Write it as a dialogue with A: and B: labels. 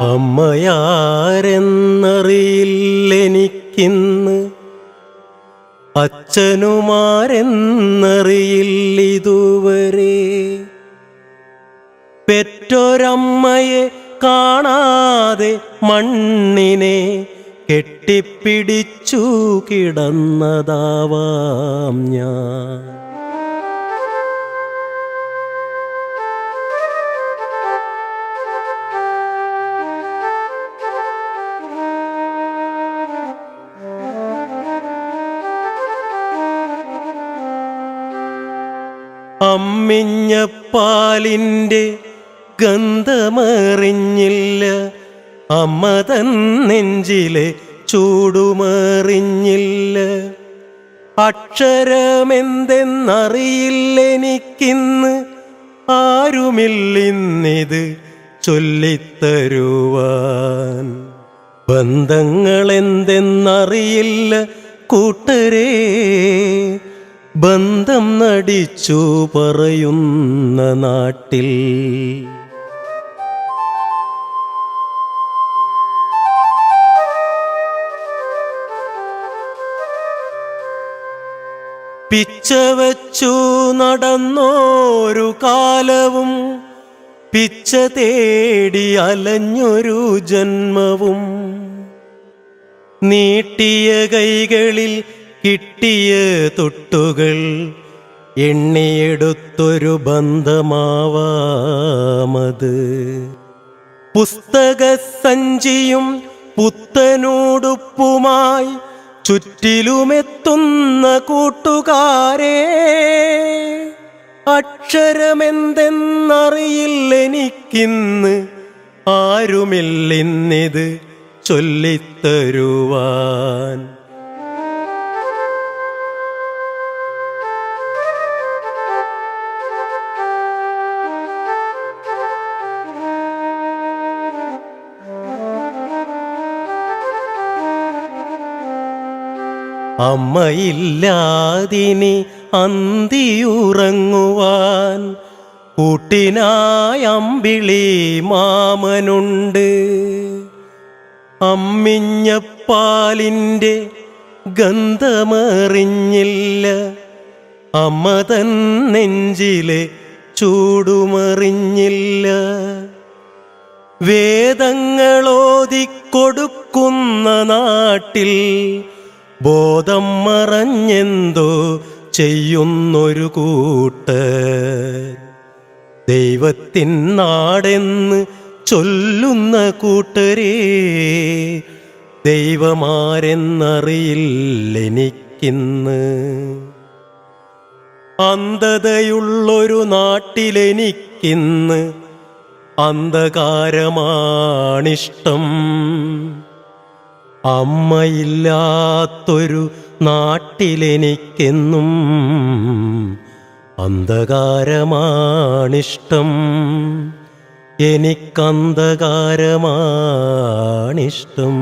A: അമ്മയാരെന്നറിയില്ലെനിക്കിന്ന്. അച്ഛനുമാരെന്നറിയില്ലിതുവരെ. പെറ്റൊരമ്മയെ കാണാതെ മണ്ണിനെ കെട്ടിപ്പിടിച്ചു കിടന്നതാവാം ഞാൻ. അമ്മിഞ്ഞപ്പാലിന്റെ ഗന്ധമറിഞ്ഞില്ല. അമ്മ തൻ നെഞ്ചിലെ ചൂടുമറിഞ്ഞില്ല. അക്ഷരമെന്തെന്നറിയില്ലെനിക്കിന്ന് ആരുമില്ലിന്നിത് ചൊല്ലിത്തരുവാൻ. ബന്ധങ്ങളെന്തെന്നറിയില്ല കൂട്ടരേ. ബന്ധം നടിച്ചു പറയുന്ന നാട്ടിൽ. പിച്ചവച്ചു നടന്നോരു കാലവും പിച്ച തേടി അലഞ്ഞൊരു ജന്മവും. നീട്ടിയ കൈകളിൽ കിട്ടിയ തൊട്ടുകൾ എണ്ണിയെടുത്തൊരു ബന്ധമാവാമത്. പുസ്തക സഞ്ചിയും പുത്തനോടുപ്പുമായി ചുറ്റിലുമെത്തുന്ന കൂട്ടുകാരെ അക്ഷരമെന്തെന്നറിയില്ലെനിക്കിന്ന് ആരുമില്ലിന്നിത് ചൊല്ലിത്തരുവാൻ. അമ്മയില്ലാതിനി അന്തിയുറങ്ങുവാൻ കൂട്ടിനായ അമ്പിളി മാമനുണ്ട്. അമ്മിഞ്ഞപ്പാലിന്റെ ഗന്ധമറിഞ്ഞില്ല. അമ്മ തൻ നെഞ്ചിലെ ചൂടുമറിഞ്ഞില്ല. വേദങ്ങളോതിക്കൊടുക്കുന്ന നാട്ടിൽ ബോധം മറഞ്ഞെന്തോ ചെയ്യുന്നൊരു കൂട്ട്. ദൈവത്തിൻ നാടെന്ന് ചൊല്ലുന്ന കൂട്ടരേ ദൈവമാരെന്നറിയില്ലെനിക്കിന്ന് അന്ധതയുള്ളൊരു നാട്ടിലെനിക്കിന്ന് അന്ധകാരമാണിഷ്ടം. അമ്മയില്ലാത്തൊരു നാട്ടിലെനിക്കെന്നും അന്ധകാരമാണിഷ്ടം. എനിക്കന്ധകാരമാണിഷ്ടം.